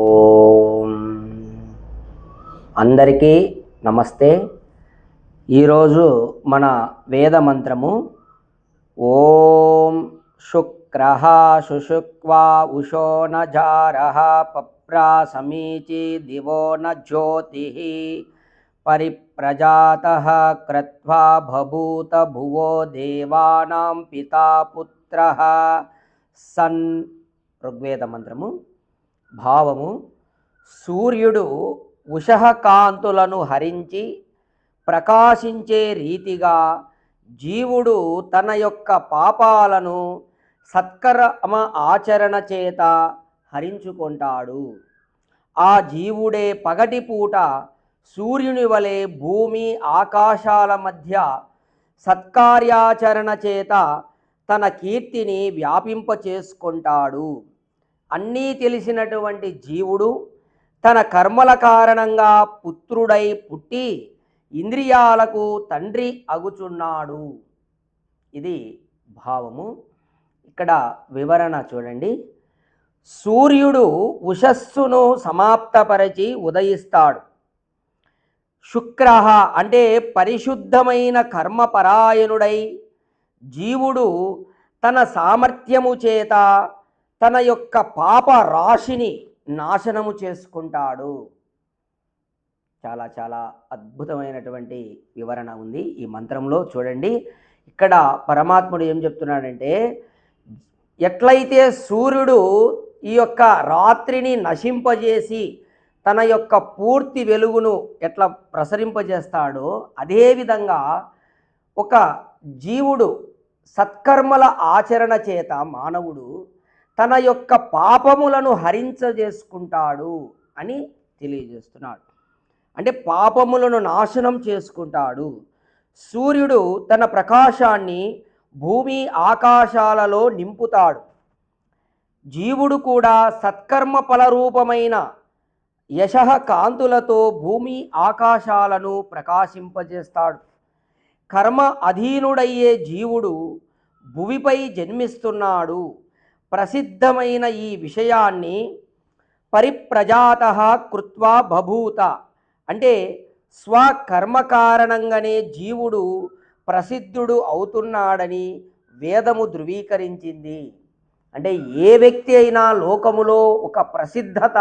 ఓం. అందరికీ నమస్తే. ఈరోజు మన వేద మంత్రము ఓం శుక్ర శుశుక్వా ఉషో నార పప్రా సమీచి దివో న పరిప్రజాత క్రత్వా బభూత భువో దేవానాం పితా పుత్ర సన్ ఋగ్వేద మంత్రము. భావము సూర్యుడు ఉషఃకాంతులను హరించి ప్రకాశించే రీతిగా జీవుడు తన యొక్క పాపాలను సత్కర్మ ఆచరణ చేత హరించుకుంటాడు. ఆ జీవుడే పగటిపూట సూర్యుని వలె భూమి ఆకాశాల మధ్య సత్కార్యాచరణ చేత తన కీర్తిని వ్యాపింపచేసుకుంటాడు. అన్నీ తెలిసినటువంటి జీవుడు తన కర్మల కారణంగా పుత్రుడై పుట్టి ఇంద్రియాలకు తండ్రి అగుచున్నాడు. ఇది భావము. ఇక్కడ వివరణ చూడండి. సూర్యుడు ఉషస్సును సమాప్తపరచి ఉదయిస్తాడు. శుక్ర అంటే పరిశుద్ధమైన కర్మపరాయణుడై జీవుడు తన సామర్థ్యము చేత తన యొక్క పాప రాశిని నాశనము చేసుకుంటాడు. చాలా చాలా అద్భుతమైనటువంటి వివరణ ఉంది ఈ మంత్రంలో. చూడండి ఇక్కడ పరమాత్ముడు ఏం చెప్తున్నాడంటే ఎట్లయితే సూర్యుడు ఈ యొక్క రాత్రిని నశింపజేసి తన యొక్క పూర్తి వెలుగును ఎట్లా ప్రసరింపజేస్తాడో అదేవిధంగా ఒక జీవుడు సత్కర్మల ఆచరణ చేత మానవుడు తన యొక్క పాపములను హరించజేసుకుంటాడు అని తెలియజేస్తున్నాడు. అంటే పాపములను నాశనం చేసుకుంటాడు. సూర్యుడు తన ప్రకాశాన్ని భూమి ఆకాశాలలో నింపుతాడు. జీవుడు కూడా సత్కర్మ ఫలరూపమైన యశ కాంతులతో భూమి ఆకాశాలను ప్రకాశింపజేస్తాడు. కర్మ అధీనుడయ్యే జీవుడు భువిపై జన్మిస్తున్నాడు. ప్రసిద్ధమైన ఈ విషయాన్ని పరిప్రజాత కృత్వా బభూత. అంటే స్వకర్మ కారణంగానే జీవుడు ప్రసిద్ధుడు అవుతున్నాడని వేదము ధృవీకరించింది. అంటే ఏ వ్యక్తి అయినా లోకములో ఒక ప్రసిద్ధత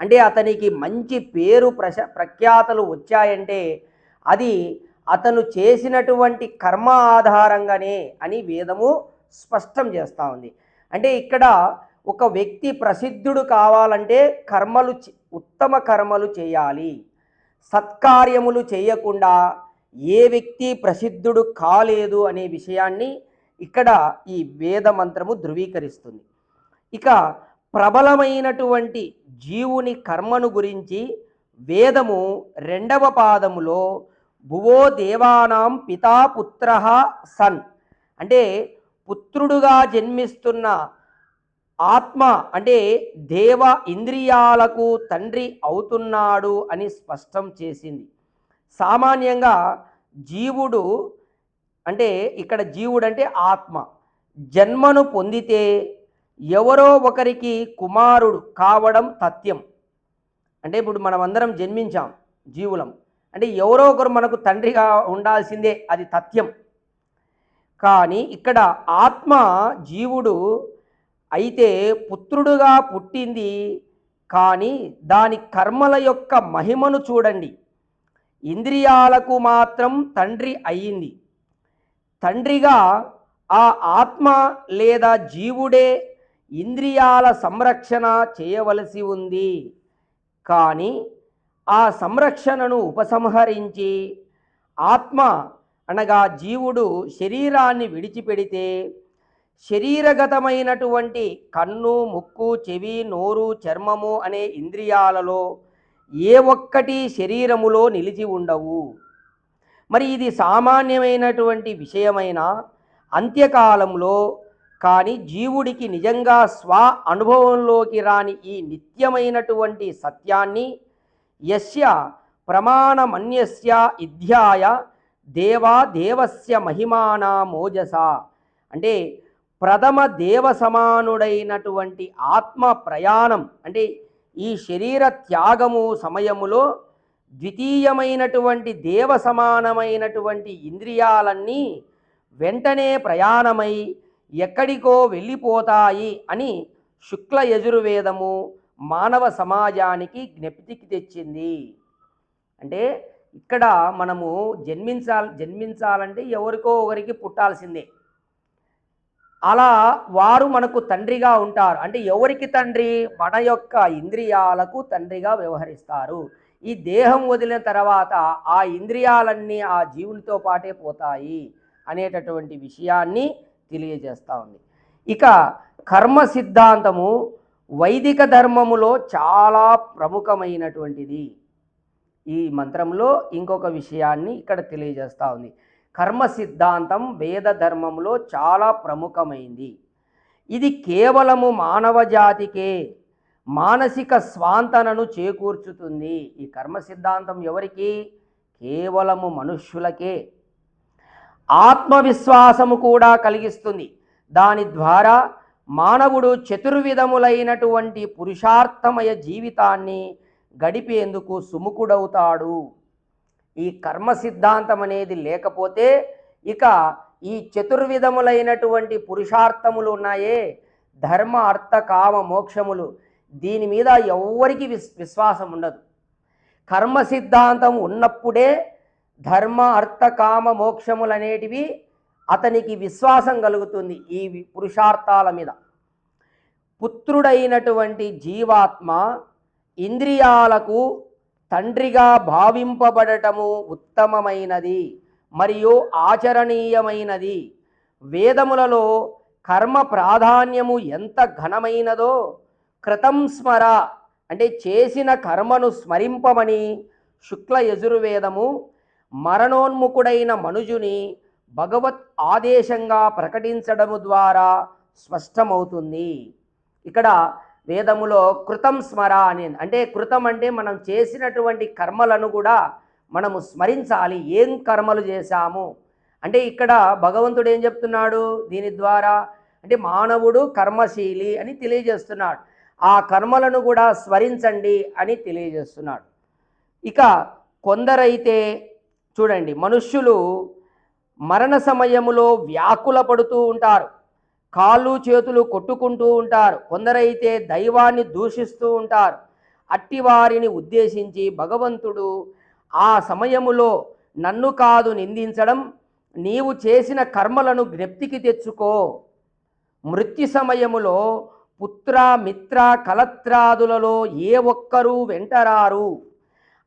అంటే అతనికి మంచి పేరు ప్రశ ప్రఖ్యాతలు వచ్చాయంటే అది అతను చేసినటువంటి కర్మ ఆధారంగానే అని వేదము స్పష్టం చేస్తూ ఉంది. అంటే ఇక్కడ ఒక వ్యక్తి ప్రసిద్ధుడు కావాలంటే కర్మలు ఉత్తమ కర్మలు చేయాలి. సత్కార్యములు చేయకుండా ఏ వ్యక్తి ప్రసిద్ధుడు కాలేదు అనే విషయాన్ని ఇక్కడ ఈ వేద మంత్రము ధృవీకరిస్తుంది. ఇక ప్రబలమైనటువంటి జీవుని కర్మను గురించి వేదము రెండవ పాదములో భువో దేవానాం పితాపుత్ర సన్. అంటే పుత్రుడుగా జన్మిస్తున్న ఆత్మ అంటే దేవ ఇంద్రియాలకు తండ్రి అవుతున్నాడు అని స్పష్టం చేసింది. సామాన్యంగా జీవుడు అంటే ఇక్కడ జీవుడు అంటే ఆత్మ. జన్మను పొందితే ఎవరో ఒకరికి కుమారుడు కావడం తథ్యం. అంటే ఇప్పుడు మనం అందరం జన్మించాం జీవులం. అంటే ఎవరో ఒకరు మనకు తండ్రిగా ఉండాల్సిందే అది తథ్యం. కానీ ఇక్కడ ఆత్మ జీవుడు అయితే పుత్రుడుగా పుట్టింది కానీ దాని కర్మల యొక్క మహిమను చూడండి. ఇంద్రియాలకు మాత్రం తండ్రి అయ్యింది. తండ్రిగా ఆ ఆత్మ లేదా జీవుడే ఇంద్రియాల సంరక్షణ చేయవలసి ఉంది. కానీ ఆ సంరక్షణను ఉపసంహరించి ఆత్మ అనగా జీవుడు శరీరాన్ని విడిచిపెడితే శరీరగతమైనటువంటి కన్ను ముక్కు చెవి నోరు చర్మము అనే ఇంద్రియాలలో ఏ ఒక్కటి శరీరములో నిలిచి ఉండవు. మరి ఇది సామాన్యమైనటువంటి విషయమైన? అంత్యకాలంలో కానీ జీవుడికి నిజంగా స్వ అనుభవంలోకి రాని ఈ నిత్యమైనటువంటి సత్యాన్ని యస్య ప్రమాణమన్యస్య ఇధ్యాయ దేవా దేవస్య మహిమానా మోజస. అంటే ప్రథమ దేవ సమానుడైనటువంటి ఆత్మ ప్రయాణం అంటే ఈ శరీర త్యాగము సమయములో ద్వితీయమైనటువంటి దేవ సమానమైనటువంటి ఇంద్రియాలన్నీ వెంటనే ప్రయాణమై ఎక్కడికో వెళ్ళిపోతాయి అని శుక్ల యజుర్వేదము మానవ సమాజానికి జ్ఞప్తికి తెచ్చింది. అంటే ఇక్కడ మనము జన్మించాలి జన్మించాలంటే ఎవరికో ఒకరికి పుట్టాల్సిందే. అలా వారు మనకు తండ్రిగా ఉంటారు. అంటే ఎవరికి తండ్రి? మన యొక్క ఇంద్రియాలకు తండ్రిగా వ్యవహరిస్తారు. ఈ దేహం వదిలిన తర్వాత ఆ ఇంద్రియాలన్నీ ఆ జీవునితో పాటే పోతాయి అనేటటువంటి విషయాన్ని తెలియజేస్తూ ఉంది. ఇక కర్మ సిద్ధాంతము వైదిక ధర్మములో చాలా ప్రముఖమైనటువంటిది. ఈ మంత్రంలో ఇంకొక విషయాన్ని ఇక్కడ తెలియజేస్తూ ఉంది. కర్మ సిద్ధాంతం వేద ధర్మంలో చాలా ప్రముఖమైంది. ఇది కేవలము మానవ జాతికే మానసిక స్వాంతనను చేకూర్చుతుంది. ఈ కర్మ సిద్ధాంతం ఎవరికి? కేవలము మనుష్యులకే. ఆత్మవిశ్వాసము కూడా కలిగిస్తుంది. దాని ద్వారా మానవుడు చతుర్విధములైనటువంటి పురుషార్థమయ జీవితాన్ని గడిపేందుకు సుముఖుడవుతాడు. ఈ కర్మ సిద్ధాంతం అనేది లేకపోతే ఇక ఈ చతుర్విధములైనటువంటి పురుషార్థములు ఉన్నాయే. ధర్మ అర్థ కామ మోక్షములు. దీని మీద ఎవ్వరికి విస్ విశ్వాసం ఉండదు. కర్మ సిద్ధాంతం ఉన్నప్పుడే ధర్మ అర్థ కామ మోక్షములు అనేటివి అతనికి విశ్వాసం కలుగుతుంది ఈ పురుషార్థాల మీద. పుత్రుడైనటువంటి జీవాత్మ ఇంద్రియాలకు తండ్రిగా భావింపబడటము ఉత్తమమైనది మరియు ఆచరణీయమైనది. వేదములలో కర్మ ప్రాధాన్యము ఎంత ఘనమైనదో కృతం స్మర అంటే చేసిన కర్మను స్మరింపమని శుక్ల యజుర్వేదము మరణోన్ముఖుడైన మనుజుని భగవత్ ఆదేశంగా ప్రకటించడము ద్వారా స్పష్టమవుతుంది. ఇక్కడ వేదములో కృతం స్మర అని అంటే కృతం అంటే మనం చేసినటువంటి కర్మలను కూడా మనము స్మరించాలి. ఏం కర్మలు చేశాము? అంటే ఇక్కడ భగవంతుడు ఏం చెప్తున్నాడు? దీని ద్వారా అంటే మానవుడు కర్మశీలి అని తెలియజేస్తున్నాడు. ఆ కర్మలను కూడా స్మరించండి అని తెలియజేస్తున్నాడు. ఇక కొందరైతే చూడండి మనుష్యులు మరణ సమయములో వ్యాకుల పడుతూ ఉంటారు. కాళ్ళు చేతులు కొట్టుకుంటూ ఉంటారు. కొందరైతే దైవాన్ని దూషిస్తూ ఉంటారు. అట్టి వారిని ఉద్దేశించి భగవంతుడు ఆ సమయములో నన్ను కాదు నిందించడం నీవు చేసిన కర్మలను జ్ఞప్తికి తెచ్చుకో. మృత్యు సమయములో పుత్ర మిత్ర కలత్రాదులలో ఏ ఒక్కరూ వెంటరారు.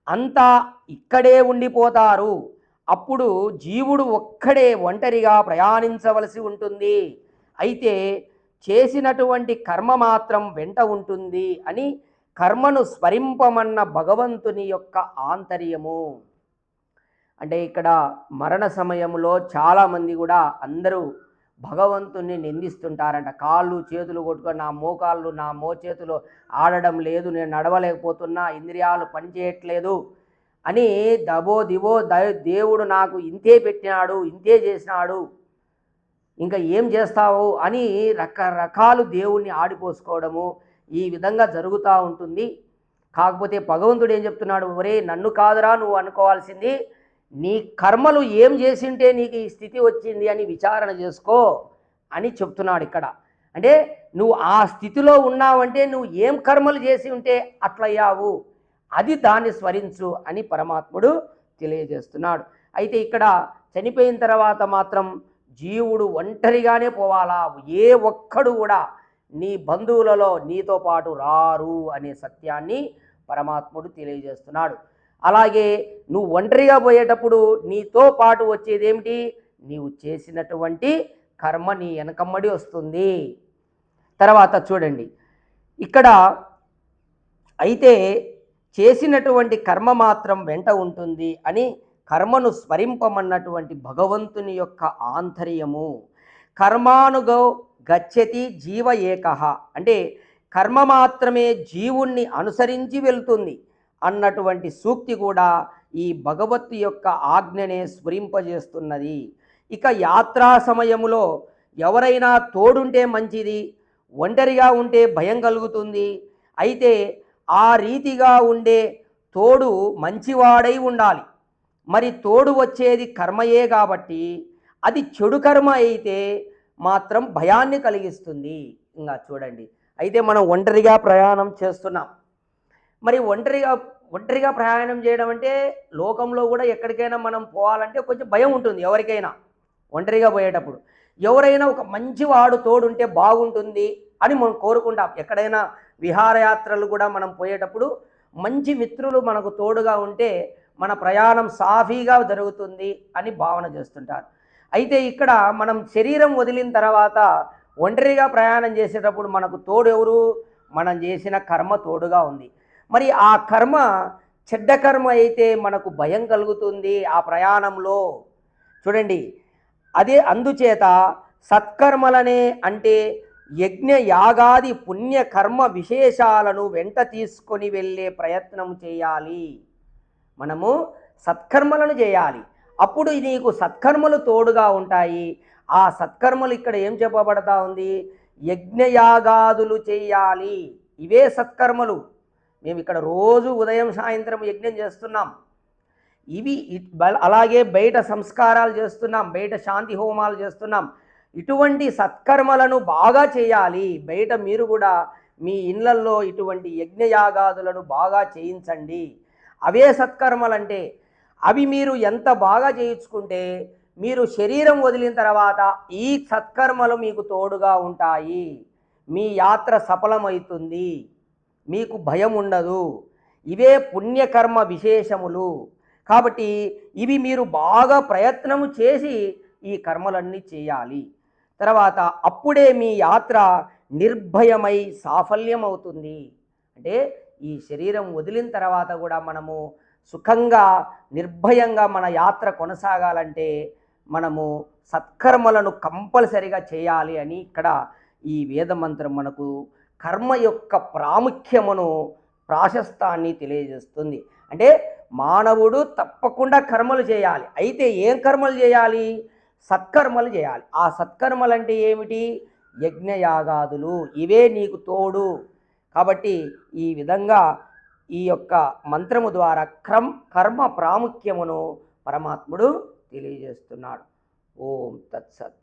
అంతా ఇక్కడే ఉండిపోతారు. అప్పుడు జీవుడు ఒక్కడే ఒంటరిగా ప్రయాణించవలసి ఉంటుంది. అయితే చేసినటువంటి కర్మ మాత్రం వెంట ఉంటుంది అని కర్మను స్మరింపమన్న భగవంతుని యొక్క ఆంతర్యము. అంటే ఇక్కడ మరణ సమయంలో చాలామంది కూడా అందరూ భగవంతుణ్ణి నిందిస్తుంటారంట. కాళ్ళు చేతులు కొట్టుకొని నా మోకాళ్ళు నా మోచేతులు ఆడడం లేదు నేను నడవలేకపోతున్నా ఇంద్రియాలు పనిచేయట్లేదు అని దబో దివో దేవుడు నాకు ఇంతే పెట్టినాడు ఇంతే చేసినాడు ఇంకా ఏం చేస్తావు అని రకరకాలు దేవుణ్ణి ఆడిపోసుకోవడము ఈ విధంగా జరుగుతూ ఉంటుంది. కాకపోతే భగవంతుడు ఏం చెప్తున్నాడు? ఒరే నన్ను కాదురా నువ్వు అనుకోవాల్సింది. నీ కర్మలు ఏం చేసింటే నీకు ఈ స్థితి వచ్చింది అని విచారణ చేసుకో అని చెప్తున్నాడు ఇక్కడ. అంటే నువ్వు ఆ స్థితిలో ఉన్నావంటే నువ్వు ఏం కర్మలు చేసి ఉంటే అట్లయ్యావు? అది దాన్ని స్మరించు అని పరమాత్ముడు తెలియజేస్తున్నాడు. అయితే ఇక్కడ చనిపోయిన తర్వాత మాత్రం జీవుడు ఒంటరిగానే పోవాలా? ఏ ఒక్కడు కూడా నీ బంధువులలో నీతో పాటు రారు అనే సత్యాన్ని పరమాత్ముడు తెలియజేస్తున్నాడు. అలాగే నువ్వు ఒంటరిగా పోయేటప్పుడు నీతో పాటు వచ్చేదేమిటి? నీవు చేసినటువంటి కర్మ నీ వెనకమ్మడి వస్తుంది. తర్వాత చూడండి. ఇక్కడ అయితే చేసినటువంటి కర్మ మాత్రం వెంట ఉంటుంది అని కర్మను స్మరింపమన్నటువంటి భగవంతుని యొక్క ఆంతర్యము. కర్మానుగౌ గచ్చతి జీవ ఏకహ అంటే కర్మ మాత్రమే జీవుణ్ణి అనుసరించి వెళ్తుంది అన్నటువంటి సూక్తి కూడా ఈ భగవత్తు యొక్క ఆజ్ఞనే స్ఫురింపజేస్తున్నది ఇక యాత్రా సమయములో ఎవరైనా తోడుంటే మంచిది ఒంటరిగా ఉంటే భయం కలుగుతుంది. అయితే ఆ రీతిగా ఉండే తోడు మంచివాడై ఉండాలి. మరి తోడు వచ్చేది కర్మయే కాబట్టి అది చెడు కర్మ అయితే మాత్రం భయాన్ని కలిగిస్తుంది. ఇంకా చూడండి. అయితే మనం ఒంటరిగా ప్రయాణం చేస్తున్నాం. మరి ఒంటరిగా ఒంటరిగా ప్రయాణం చేయడం అంటే లోకంలో కూడా ఎక్కడికైనా మనం పోవాలంటే కొంచెం భయం ఉంటుంది ఎవరికైనా. ఒంటరిగా పోయేటప్పుడు. ఎవరైనా ఒక మంచి వాడు తోడుంటే బాగుంటుంది అని మనం కోరుకుంటాం. ఎక్కడైనా విహారయాత్రలు కూడా మనం పోయేటప్పుడు మంచి మిత్రులు మనకు తోడుగా ఉంటే మన ప్రయాణం సాఫీగా జరుగుతుంది అని భావన చేస్తుంటారు. అయితే ఇక్కడ మనం శరీరం వదిలిన తర్వాత ఒంటరిగా ప్రయాణం చేసేటప్పుడు మనకు తోడు ఎవరు మనం చేసిన కర్మ తోడుగా ఉంది. మరి ఆ కర్మ చెడ్డ కర్మ అయితే మనకు భయం కలుగుతుంది ఆ ప్రయాణంలో. చూడండి అదే అందుచేత సత్కర్మలనే అంటే యజ్ఞ యాగాది పుణ్య కర్మ విశేషాలను వెంట తీసుకొని వెళ్ళే ప్రయత్నం చేయాలి. మనము సత్కర్మలను చేయాలి. అప్పుడు నీకు సత్కర్మలు తోడుగా ఉంటాయి. ఆ సత్కర్మలు ఇక్కడ ఏం చెప్పబడతా ఉంది? యజ్ఞయాగాదులు చేయాలి. ఇవే సత్కర్మలు. మేము ఇక్కడ రోజు ఉదయం సాయంత్రం యజ్ఞం చేస్తున్నాం. ఇవి అలాగే బయట సంస్కారాలు చేస్తున్నాం. బయట శాంతి హోమాలు చేస్తున్నాం. ఇటువంటి సత్కర్మలను బాగా చేయాలి. బయట మీరు కూడా మీ ఇళ్ళల్లో ఇటువంటి యజ్ఞయాగాదులను బాగా చేయించండి. అవే సత్కర్మలంటే అవి మీరు ఎంత బాగా చేయించుకుంటే మీరు శరీరం వదిలిన తర్వాత ఈ సత్కర్మలు మీకు తోడుగా ఉంటాయి. మీ యాత్ర సఫలమవుతుంది. మీకు భయం ఉండదు. ఇవే పుణ్యకర్మ విశేషములు. కాబట్టి ఇవి మీరు బాగా ప్రయత్నము చేసి ఈ కర్మలన్నీ చేయాలి. తర్వాత అప్పుడే మీ యాత్ర నిర్భయమై సాఫల్యం అవుతుంది అంటే ఈ శరీరం వదిలిన తర్వాత కూడా మనము సుఖంగా నిర్భయంగా మన యాత్ర కొనసాగాలంటే మనము సత్కర్మలను కంపల్సరిగా చేయాలి అని ఇక్కడ ఈ వేదమంత్రం మనకు కర్మ యొక్క ప్రాముఖ్యమును ప్రాశస్తాన్ని తెలియజేస్తుంది. అంటే మానవుడు తప్పకుండా కర్మలు చేయాలి. అయితే ఏం కర్మలు చేయాలి? సత్కర్మలు చేయాలి. ఆ సత్కర్మలు అంటే ఏమిటి? యజ్ఞయాగాదులు. ఇవే నీకు తోడు. కాబట్టి ఈ విధంగా ఈ యొక్క మంత్రము ద్వారా క్రమ్ కర్మ ప్రాముఖ్యమును పరమాత్ముడు తెలియజేస్తున్నాడు. ఓం తత్సత్.